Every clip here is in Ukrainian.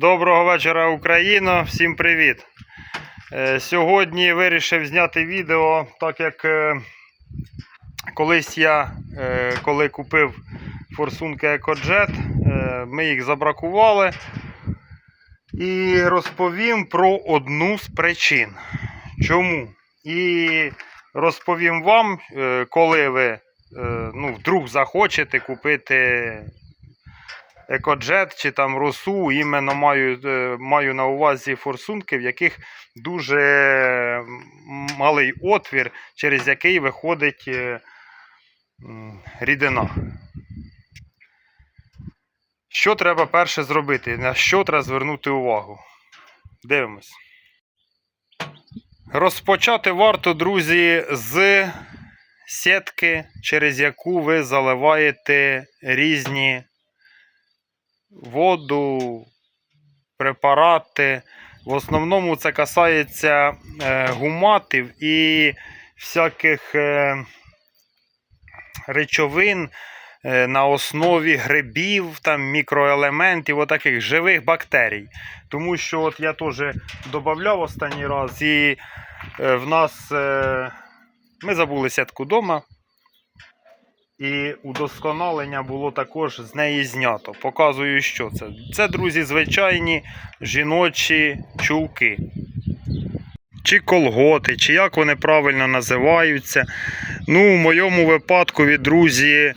Доброго вечора, Україно! Всім привіт! Е, Сьогодні вирішив зняти відео, так як е, колись я, е, коли купив форсунки EcoJet, е, ми їх забракували. І розповім про одну з причин. Чому? І розповім вам, коли ви ну, вдруг захочете купити екоджет чи там росу, іменно маю, е, маю на увазі форсунки, в яких дуже малий отвір, через який виходить е, рідина. Що треба перше зробити? На що треба звернути увагу? Дивимось. Розпочати варто, друзі, з сітки, через яку ви заливаєте різні воду, препарати. В основному це касається е, гуматів і всяких е, речовин е, на основі грибів, там, мікроелементів, отаких живих бактерій. Тому що от я теж додавав останній раз, і в нас ми забули сітку вдома. І удосконалення було також з неї знято. Показую, що це. Це, друзі, звичайні жіночі чулки. Чи колготи, чи як вони правильно називаються. Ну, в моєму випадку, від друзі,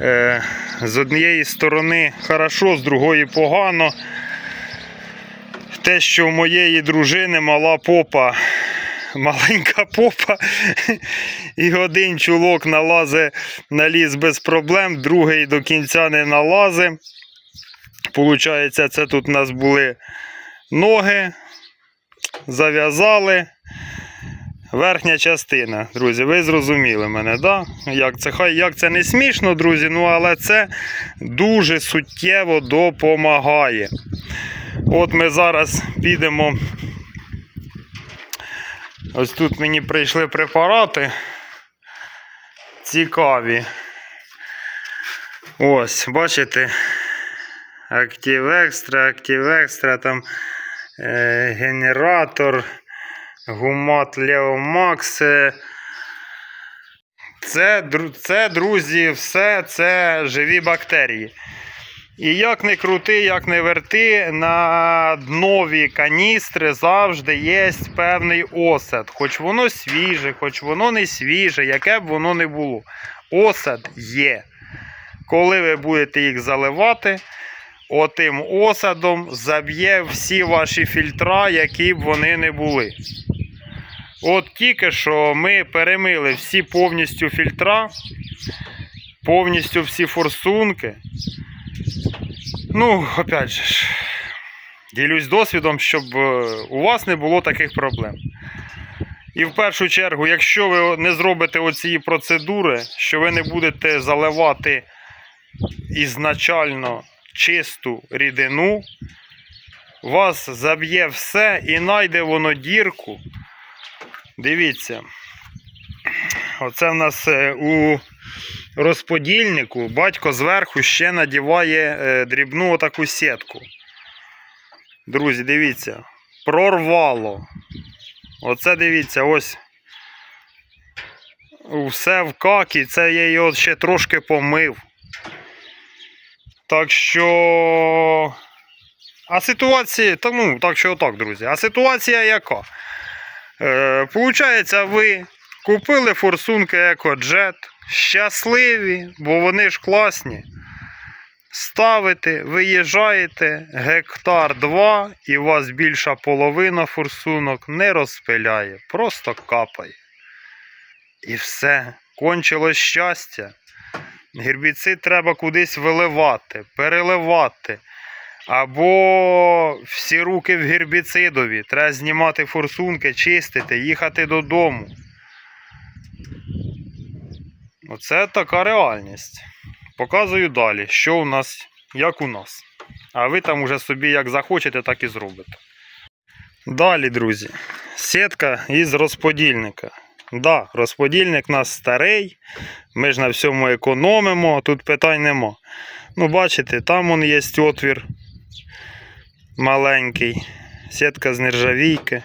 е, з однієї сторони хорошо, з другої погано. Те, що в моєї дружини мала попа, маленька попа, і один чулок налазе, наліз без проблем, другий до кінця не налазе. Получається, це тут у нас були ноги, зав'язали. Верхня частина, друзі, ви зрозуміли мене, да? Як це, хай як це не смішно, друзі, ну але це дуже суттєво допомагає. От ми зараз підемо. Ось тут мені прийшли препарати цікаві. Ось, бачите? Актив екстра, актив екстра, там е, генератор, гумат Леомакс. Це, це, друзі, все це живі бактерії. І як не крути, як не верти, на днові каністри завжди є певний осад. Хоч воно свіже, хоч воно не свіже, яке б воно не було. Осад є. Коли ви будете їх заливати, отим осадом заб'є всі ваші фільтра, які б вони не були. От тільки що ми перемили всі повністю фільтра, повністю всі форсунки. Ну, опять же, ділюсь досвідом, щоб е, у вас не було таких проблем. І в першу чергу, якщо ви не зробите оці процедури, що ви не будете заливати ізначально чисту рідину, вас заб'є все і найде воно дірку. Дивіться. Оце в нас е, у розподільнику батько зверху ще надіває е, дрібну отаку сітку. Друзі, дивіться, прорвало. Оце дивіться, ось. Все в какі, це я його ще трошки помив. Так що. А ситуація, та ну, так що отак, друзі. А ситуація яка? Е, Получається, ви купили форсунки EcoJet, щасливі, бо вони ж класні. Ставите, виїжджаєте гектар 2 і у вас більша половина форсунок не розпиляє, просто капає. І все, кончилось щастя. Гербіцид треба кудись виливати, переливати. Або всі руки в гербіцидові. Треба знімати форсунки, чистити, їхати додому. Оце така реальність. Показую далі, що у нас, як у нас. А ви там уже собі як захочете, так і зробите. Далі, друзі, сітка із розподільника. Да, розподільник у нас старий, ми ж на всьому економимо, тут питань нема. Ну, бачите, там он є отвір маленький. Сітка з нержавійки.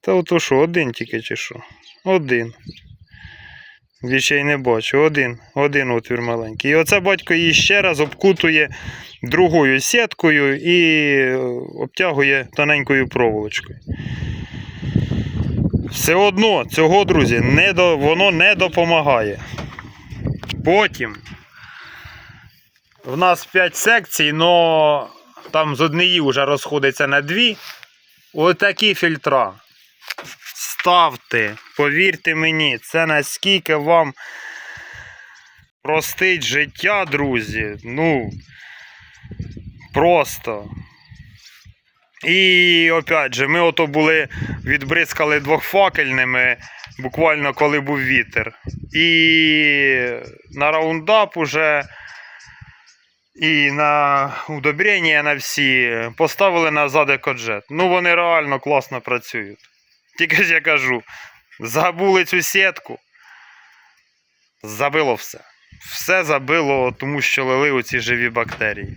Та ото що, один тільки чи що? Один. Більше й не бачу. Один. Один отвір маленький. І оце батько її ще раз обкутує другою сіткою і е, обтягує тоненькою проволочкою. Все одно цього, друзі, не до, воно не допомагає. Потім в нас 5 секцій, але там з однієї вже розходиться на дві. Отакі фільтра. Ставте, повірте мені, це наскільки вам простить життя, друзі. Ну, просто. І опять же, ми ото були, відбризкали двохфакельними, буквально коли був вітер. І на раундап уже і на удобрення на всі поставили назад екоджет. Ну вони реально класно працюють. Тільки ж я кажу, забули цю сітку. Забило все. Все забило, тому що лили оці живі бактерії.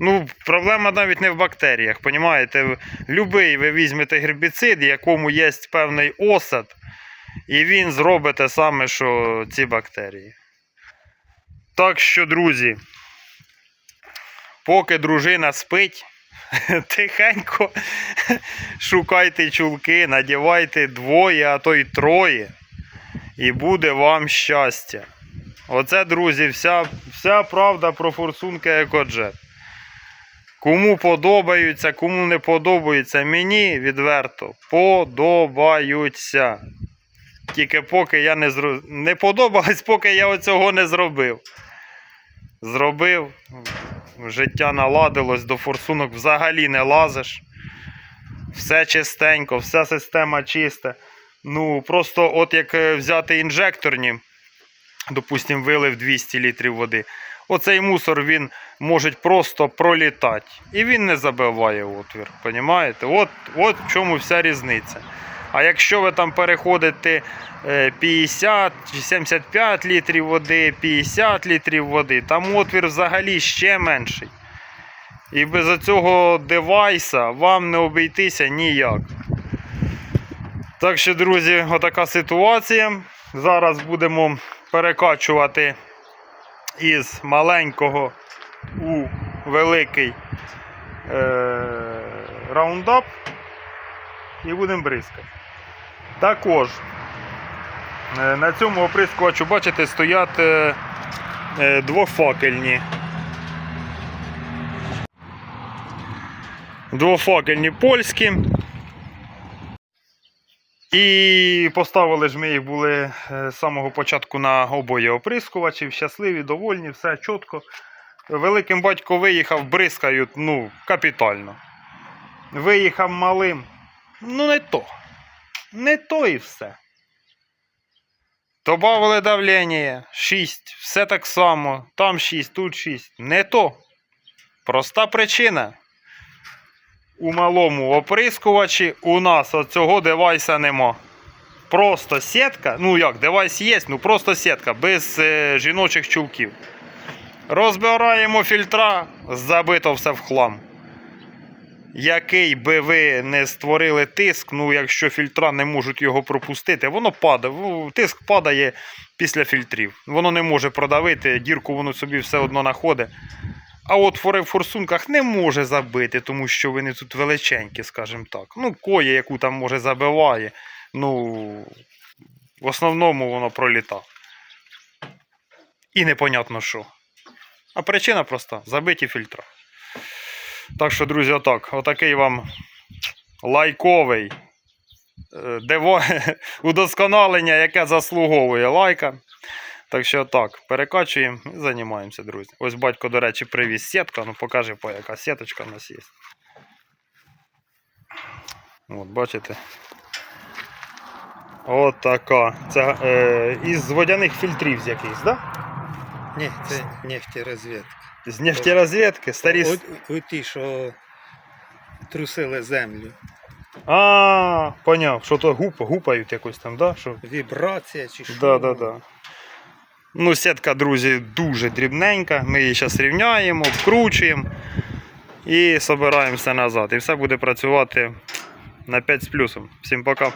Ну, проблема навіть не в бактеріях, понімаєте? Любий ви візьмете гербіцид, якому є певний осад, і він зробить те саме, що ці бактерії. Так що, друзі, поки дружина спить, тихенько шукайте чулки, надівайте двоє, а то й троє. І буде вам щастя. Оце, друзі, вся, вся правда про форсунки екоджет. Кому подобаються, кому не подобаються, мені відверто подобаються. Тільки поки я не зро... не подобалось, поки я оцього не зробив. Зробив, життя наладилось, до форсунок взагалі не лазиш. Все чистенько, вся система чиста. Ну, просто от як е, взяти інжекторні, допустим, вилив 200 літрів води. Оцей мусор він може просто пролітати. І він не забиває отвір. Понімаєте? От, от в чому вся різниця. А якщо ви там переходите е, 50 чи 75 літрів води, 50 літрів води, там отвір взагалі ще менший. І без цього девайса вам не обійтися ніяк. Так що, друзі, отака ситуація. Зараз будемо перекачувати із маленького у великий е- раундап і будемо бризкати. Також е, на цьому оприскувачу, бачите, стоять е, е, двофакельні. Двофакельні польські. І поставили ж ми їх були з самого початку на обоє оприскувачів. Щасливі, довольні, все чітко. Великим батько виїхав, бризкають, ну, капітально. Виїхав малим. Ну, не то. Не то і все. Добавили давлення 6, все так само. Там 6, тут 6. Не то. Проста причина. У малому оприскувачі у нас оцього девайса нема. Просто сітка, ну як, девайс є, ну просто сітка, без е, жіночих чулків. Розбираємо фільтра, забито все в хлам. Який би ви не створили тиск, ну якщо фільтра не можуть його пропустити, воно падає. Тиск падає після фільтрів. Воно не може продавити, дірку воно собі все одно знаходить. А от в форсунках не може забити, тому що вони тут величенькі, скажімо так. Ну, коє, яку там може забиває. Ну, в основному воно проліта. І непонятно що. А причина проста: забиті фільтра. Так що, друзі, отак. Отакий вам лайковий е, диво... удосконалення, яке заслуговує лайка. Так що так, перекачуємо і займаємося, друзі. Ось батько, до речі, привіз сітку. Ну покажи, по яка сіточка у нас є. От, бачите. От така. Це е, із водяних фільтрів з якихось, так? Да? Ні, це нефтерозвідка. З нефтерозвідки, старі. От, от ті, що трусили землю. А, поняв, що то гуп, гупають якось там, да? Що... Вібрація чи що. Да, да, да. Ну, сітка, друзі, дуже дрібненька. Ми її зараз рівняємо, вкручуємо і збираємося назад. І все буде працювати на 5 з плюсом. Всім пока.